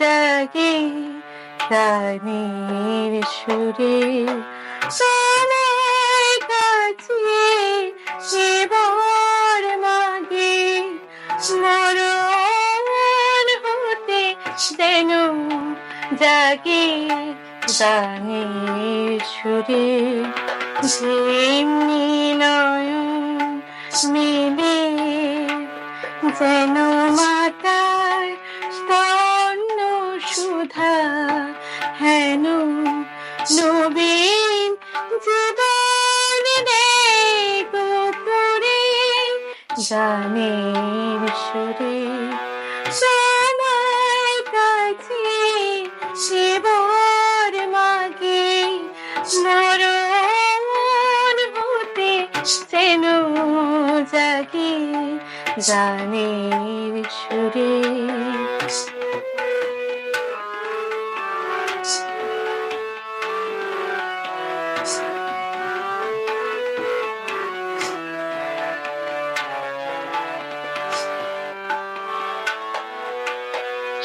জাগে গানের সুরে তোমার কাছে সেবার মাগে মরণ হতে যেন জাগে গানের সুরে যেমনি নয়ন মিলে যেন সুধা হেন নবীন জীবন গোপুরে গানের সুরে সময় কাছে শিবর মাগে মরণ হতে যেন জাগে গানের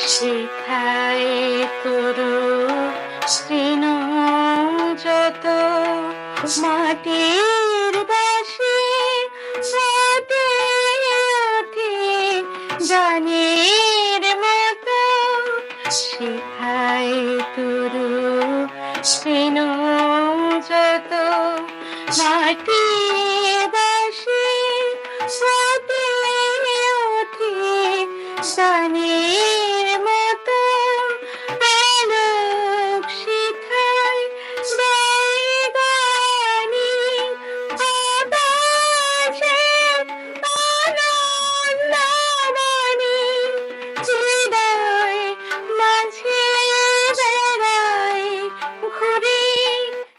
শিখায় তরু শ্রীন যত মাটির ওঠে জানের মতো শিখায় তরু শ্রীন যত মাটির